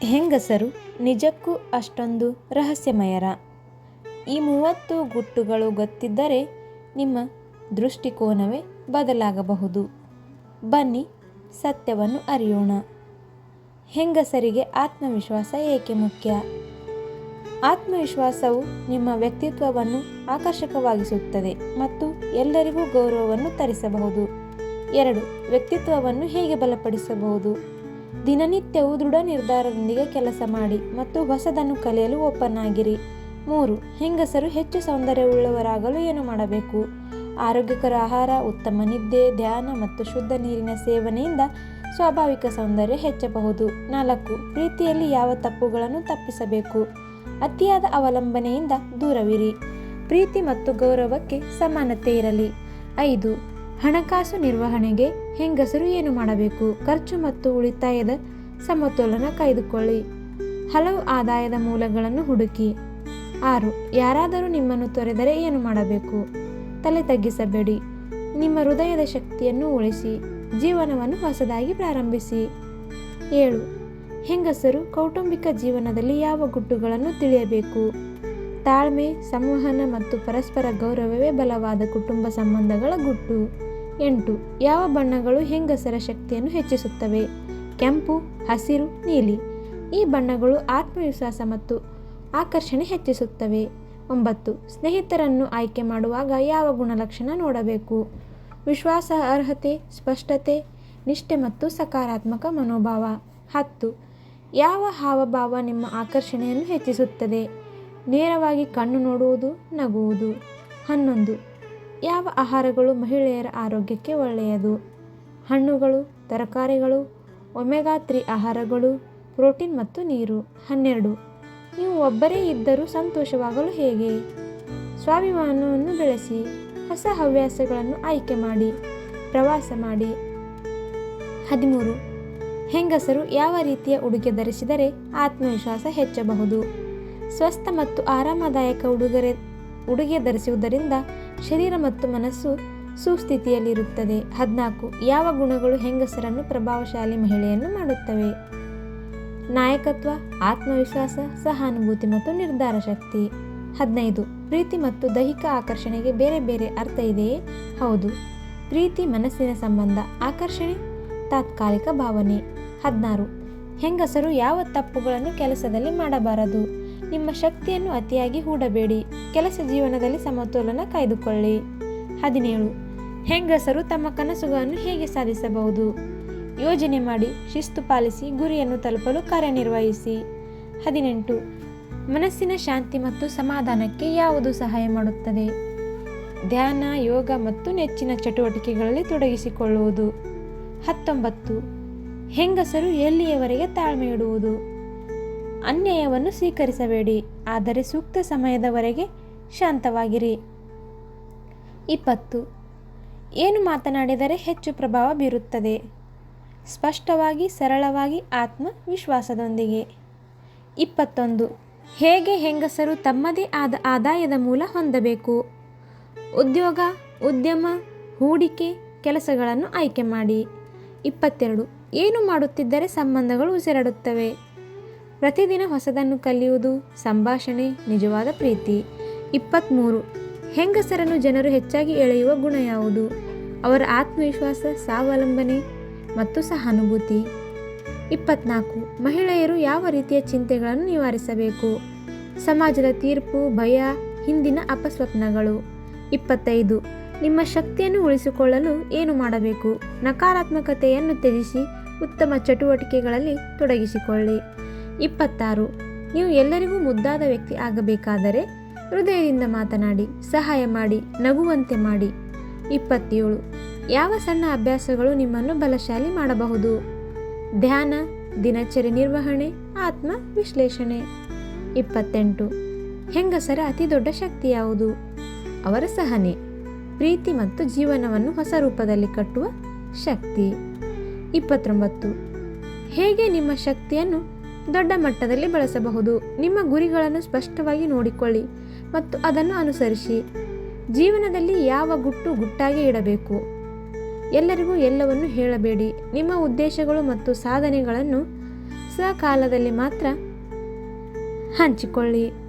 ಹೆಂಗಸರು ನಿಜಕ್ಕೂ ಅಷ್ಟೊಂದು ರಹಸ್ಯಮಯರ. ಈ ಮೂವತ್ತು ಗುಟ್ಟುಗಳು ಗೊತ್ತಿದ್ದರೆ ನಿಮ್ಮ ದೃಷ್ಟಿಕೋನವೇ ಬದಲಾಗಬಹುದು. ಬನ್ನಿ ಸತ್ಯವನ್ನು ಅರಿಯೋಣ. ಹೆಂಗಸರಿಗೆ ಆತ್ಮವಿಶ್ವಾಸ ಏಕೆ ಮುಖ್ಯ? ಆತ್ಮವಿಶ್ವಾಸವು ನಿಮ್ಮ ವ್ಯಕ್ತಿತ್ವವನ್ನು ಆಕರ್ಷಕವಾಗಿಸುತ್ತದೆ ಮತ್ತು ಎಲ್ಲರಿಗೂ ಗೌರವವನ್ನು ತರಿಸಬಹುದು. ಎರಡು, ವ್ಯಕ್ತಿತ್ವವನ್ನು ಹೇಗೆ ಬಲಪಡಿಸಬಹುದು? ದಿನನಿತ್ಯವೂ ದೃಢ ನಿರ್ಧಾರದೊಂದಿಗೆ ಕೆಲಸ ಮಾಡಿ ಮತ್ತು ಹೊಸದನ್ನು ಕಲಿಯಲು ಓಪನ್ ಆಗಿರಿ ಮೂರು, ಹೆಂಗಸರು ಹೆಚ್ಚು ಸೌಂದರ್ಯವುಳ್ಳವರಾಗಲು ಏನು ಮಾಡಬೇಕು? ಆರೋಗ್ಯಕರ ಆಹಾರ, ಉತ್ತಮ ನಿದ್ದೆ, ಧ್ಯಾನ ಮತ್ತು ಶುದ್ಧ ನೀರಿನ ಸೇವನೆಯಿಂದ ಸ್ವಾಭಾವಿಕ ಸೌಂದರ್ಯ ಹೆಚ್ಚಬಹುದು. ನಾಲ್ಕು, ಪ್ರೀತಿಯಲ್ಲಿ ಯಾವ ತಪ್ಪುಗಳನ್ನು ತಪ್ಪಿಸಬೇಕು? ಅತಿಯಾದ ಅವಲಂಬನೆಯಿಂದ ದೂರವಿರಿ. ಪ್ರೀತಿ ಮತ್ತು ಗೌರವಕ್ಕೆ ಸಮಾನತೆ ಇರಲಿ. ಐದು ಹಣಕಾಸು ನಿರ್ವಹಣೆಗೆ ಹೆಂಗಸರು ಏನು ಮಾಡಬೇಕು? ಖರ್ಚು ಮತ್ತು ಉಳಿತಾಯದ ಸಮತೋಲನ ಕಾಯ್ದುಕೊಳ್ಳಿ. ಹಲವು ಆದಾಯದ ಮೂಲಗಳನ್ನು ಹುಡುಕಿ. ಆರು, ಯಾರಾದರೂ ನಿಮ್ಮನ್ನು ತೊರೆದರೆ ಏನು ಮಾಡಬೇಕು? ತಲೆ ತಗ್ಗಿಸಬೇಡಿ. ನಿಮ್ಮ ಹೃದಯದ ಶಕ್ತಿಯನ್ನು ಉಳಿಸಿ. ಜೀವನವನ್ನು ಹೊಸದಾಗಿ ಪ್ರಾರಂಭಿಸಿ. ಏಳು, ಹೆಂಗಸರು ಕೌಟುಂಬಿಕ ಜೀವನದಲ್ಲಿ ಯಾವ ಗುಟ್ಟುಗಳನ್ನು ತಿಳಿಯಬೇಕು? ತಾಳ್ಮೆ, ಸಂವಹನ ಮತ್ತು ಪರಸ್ಪರ ಗೌರವವೇ ಬಲವಾದ ಕುಟುಂಬ ಸಂಬಂಧಗಳ ಗುಟ್ಟು. ಎಂಟು. ಯಾವ ಬಣ್ಣಗಳು ಹೆಂಗಸರ ಶಕ್ತಿಯನ್ನು ಹೆಚ್ಚಿಸುತ್ತವೆ? ಕೆಂಪು, ಹಸಿರು, ನೀಲಿ. ಈ ಬಣ್ಣಗಳು ಆತ್ಮವಿಶ್ವಾಸ ಮತ್ತು ಆಕರ್ಷಣೆ ಹೆಚ್ಚಿಸುತ್ತವೆ. ಒಂಬತ್ತು. ಸ್ನೇಹಿತರನ್ನು ಆಯ್ಕೆ ಮಾಡುವಾಗ ಯಾವ ಗುಣಲಕ್ಷಣ ನೋಡಬೇಕು? ವಿಶ್ವಾಸ, ಅರ್ಹತೆ, ಸ್ಪಷ್ಟತೆ, ನಿಷ್ಠೆ ಮತ್ತು ಸಕಾರಾತ್ಮಕ ಮನೋಭಾವ. ಹತ್ತು. ಯಾವ ಹಾವಭಾವ ನಿಮ್ಮ ಆಕರ್ಷಣೆಯನ್ನು ಹೆಚ್ಚಿಸುತ್ತದೆ? ನೇರವಾಗಿ ಕಣ್ಣು ನೋಡುವುದು, ನಗುವುದು. ಹನ್ನೊಂದು. ಯಾವ ಆಹಾರಗಳು ಮಹಿಳೆಯರ ಆರೋಗ್ಯಕ್ಕೆ ಒಳ್ಳೆಯದು? ಹಣ್ಣುಗಳು, ತರಕಾರಿಗಳು, ಒಮೆಗಾ ತ್ರೀ ಆಹಾರಗಳು, ಪ್ರೋಟೀನ್ ಮತ್ತು ನೀರು. ಹನ್ನೆರಡು. ನೀವು ಒಬ್ಬರೇ ಇದ್ದರೂ ಸಂತೋಷವಾಗಲು ಹೇಗೆ? ಸ್ವಾಭಿಮಾನವನ್ನು ಬೆಳೆಸಿ, ಹೊಸ ಹವ್ಯಾಸಗಳನ್ನು ಆಯ್ಕೆ ಮಾಡಿ, ಪ್ರವಾಸ ಮಾಡಿ. ಹದಿಮೂರು. ಹೆಂಗಸರು ಯಾವ ರೀತಿಯ ಉಡುಗೆ ಧರಿಸಿದರೆ ಆತ್ಮವಿಶ್ವಾಸ ಹೆಚ್ಚಬಹುದು? ಸ್ವಸ್ಥ ಮತ್ತು ಆರಾಮದಾಯಕ ಉಡುಗೊರೆ ಉಡುಗೆ ಧರಿಸುವುದರಿಂದ ಶರೀರ ಮತ್ತು ಮನಸ್ಸು ಸುಸ್ಥಿತಿಯಲ್ಲಿರುತ್ತದೆ. ಹದಿನಾಲ್ಕು, ಯಾವ ಗುಣಗಳು ಹೆಂಗಸರನ್ನು ಪ್ರಭಾವಶಾಲಿ ಮಹಿಳೆಯನ್ನು ಮಾಡುತ್ತವೆ? ನಾಯಕತ್ವ, ಆತ್ಮವಿಶ್ವಾಸ, ಸಹಾನುಭೂತಿ ಮತ್ತು ನಿರ್ಧಾರ ಶಕ್ತಿ. ಹದಿನೈದು, ಪ್ರೀತಿ ಮತ್ತು ದೈಹಿಕ ಆಕರ್ಷಣೆಗೆ ಬೇರೆ ಬೇರೆ ಅರ್ಥ ಇದೆಯೇ? ಹೌದು. ಪ್ರೀತಿ, ಮನಸ್ಸಿನ ಸಂಬಂಧ, ಆಕರ್ಷಣೆ, ತಾತ್ಕಾಲಿಕ ಭಾವನೆ. ಹದಿನಾರು, ಹೆಂಗಸರು ಯಾವ ತಪ್ಪುಗಳನ್ನು ಕೆಲಸದಲ್ಲಿ ಮಾಡಬಾರದು? ನಿಮ್ಮ ಶಕ್ತಿಯನ್ನು ಅತಿಯಾಗಿ ಹೂಡಬೇಡಿ. ಕೆಲಸ ಜೀವನದಲ್ಲಿ ಸಮತೋಲನ ಕಾಯ್ದುಕೊಳ್ಳಿ. ಹದಿನೇಳು. ಹೆಂಗಸರು ತಮ್ಮ ಕನಸುಗಳನ್ನು ಹೇಗೆ ಸಾಧಿಸಬಹುದು? ಯೋಜನೆ ಮಾಡಿ ಶಿಸ್ತು ಪಾಲಿಸಿ ಗುರಿಯನ್ನು ತಲುಪಲು ಕಾರ್ಯನಿರ್ವಹಿಸಿ. ಹದಿನೆಂಟು. ಮನಸ್ಸಿನ ಶಾಂತಿ ಮತ್ತು ಸಮಾಧಾನಕ್ಕೆ ಯಾವುದು ಸಹಾಯ ಮಾಡುತ್ತದೆ? ಧ್ಯಾನ, ಯೋಗ ಮತ್ತು ನೆಚ್ಚಿನ ಚಟುವಟಿಕೆಗಳಲ್ಲಿ ತೊಡಗಿಸಿಕೊಳ್ಳುವುದು. ಹತ್ತೊಂಬತ್ತು. ಹೆಂಗಸರು ಎಲ್ಲಿಯವರೆಗೆ ತಾಳ್ಮೆ ಇಡುವುದು? ಅನ್ಯಾಯವನ್ನು ಸ್ವೀಕರಿಸಬೇಡಿ, ಆದರೆ ಸೂಕ್ತ ಸಮಯದವರೆಗೆ ಶಾಂತವಾಗಿರಿ. ಇಪ್ಪತ್ತು. ಏನು ಮಾತನಾಡಿದರೆ ಹೆಚ್ಚು ಪ್ರಭಾವ ಬೀರುತ್ತದೆ. ಸ್ಪಷ್ಟವಾಗಿ, ಸರಳವಾಗಿ ಆತ್ಮವಿಶ್ವಾಸದೊಂದಿಗೆ. ಇಪ್ಪತ್ತೊಂದು. ಹೇಗೆ ಹೆಂಗಸರು ತಮ್ಮದೇ ಆದ ಆದಾಯದ ಮೂಲ ಹೊಂದಬೇಕು? ಉದ್ಯೋಗ, ಉದ್ಯಮ, ಹೂಡಿಕೆ ಕೆಲಸಗಳನ್ನು ಆಯ್ಕೆ ಮಾಡಿ. ಇಪ್ಪತ್ತೆರಡು. ಏನು ಮಾಡುತ್ತಿದ್ದರೆ ಸಂಬಂಧಗಳು ಉಸಿರಾಡುತ್ತವೆ. ಪ್ರತಿದಿನ ಹೊಸದನ್ನು ಕಲಿಯುವುದು ಸಂಭಾಷಣೆ, ನಿಜವಾದ ಪ್ರೀತಿ. ಇಪ್ಪತ್ತ್ಮೂರು ಹೆಂಗಸರನ್ನು ಜನರು ಹೆಚ್ಚಾಗಿ ಎಳೆಯುವ ಗುಣ ಯಾವುದು? ಅವರ ಆತ್ಮವಿಶ್ವಾಸ, ಸ್ವಾವಲಂಬನೆ ಮತ್ತು ಸಹಾನುಭೂತಿ. ಇಪ್ಪತ್ನಾಲ್ಕು. ಮಹಿಳೆಯರು ಯಾವ ರೀತಿಯ ಚಿಂತೆಗಳನ್ನು ನಿವಾರಿಸಬೇಕು? ಸಮಾಜದ ತೀರ್ಪು, ಭಯ, ಹಿಂದಿನ ಅಪಸ್ವಪ್ನಗಳು. ಇಪ್ಪತ್ತೈದು. ನಿಮ್ಮ ಶಕ್ತಿಯನ್ನು ಉಳಿಸಿಕೊಳ್ಳಲು ಏನು ಮಾಡಬೇಕು? ನಕಾರಾತ್ಮಕತೆಯನ್ನು ತ್ಯಜಿಸಿ ಉತ್ತಮ ಚಟುವಟಿಕೆಗಳಲ್ಲಿ ತೊಡಗಿಸಿಕೊಳ್ಳಿ. ಇಪ್ಪತ್ತಾರು. ನೀವು ಎಲ್ಲರಿಗೂ ಮುದ್ದಾದ ವ್ಯಕ್ತಿ ಆಗಬೇಕಾದರೆ ಹೃದಯದಿಂದ ಮಾತನಾಡಿ, ಸಹಾಯ ಮಾಡಿ, ನಗುವಂತೆ ಮಾಡಿ. ಇಪ್ಪತ್ತೇಳು. ಯಾವ ಸಣ್ಣ ಅಭ್ಯಾಸಗಳು ನಿಮ್ಮನ್ನು ಬಲಶಾಲಿ ಮಾಡಬಹುದು? ಧ್ಯಾನ, ದಿನಚರಿ ನಿರ್ವಹಣೆ, ಆತ್ಮ ವಿಶ್ಲೇಷಣೆ. ಇಪ್ಪತ್ತೆಂಟು. ಹೆಂಗಸರ ಅತಿ ದೊಡ್ಡ ಶಕ್ತಿ ಯಾವುದು? ಅವರ ಸಹನೆ, ಪ್ರೀತಿ ಮತ್ತು ಜೀವನವನ್ನು ಹೊಸ ರೂಪದಲ್ಲಿ ಕಟ್ಟುವ ಶಕ್ತಿ. ಇಪ್ಪತ್ತೊಂಬತ್ತು. ಹೇಗೆ ನಿಮ್ಮ ಶಕ್ತಿಯನ್ನು ದೊಡ್ಡ ಮಟ್ಟದಲ್ಲಿ ಬಳಸಬಹುದು. ನಿಮ್ಮ ಗುರಿಗಳನ್ನು ಸ್ಪಷ್ಟವಾಗಿ ನೋಡಿಕೊಳ್ಳಿ ಮತ್ತು ಅದನ್ನು ಅನುಸರಿಸಿ. ಜೀವನದಲ್ಲಿ ಯಾವ ಗುಟ್ಟು ಗುಟ್ಟಾಗಿ ಇಡಬೇಕು? ಎಲ್ಲರಿಗೂ ಎಲ್ಲವನ್ನು ಹೇಳಬೇಡಿ. ನಿಮ್ಮ ಉದ್ದೇಶಗಳು ಮತ್ತು ಸಾಧನೆಗಳನ್ನು ಸಕಾಲದಲ್ಲಿ ಮಾತ್ರ ಹಂಚಿಕೊಳ್ಳಿ.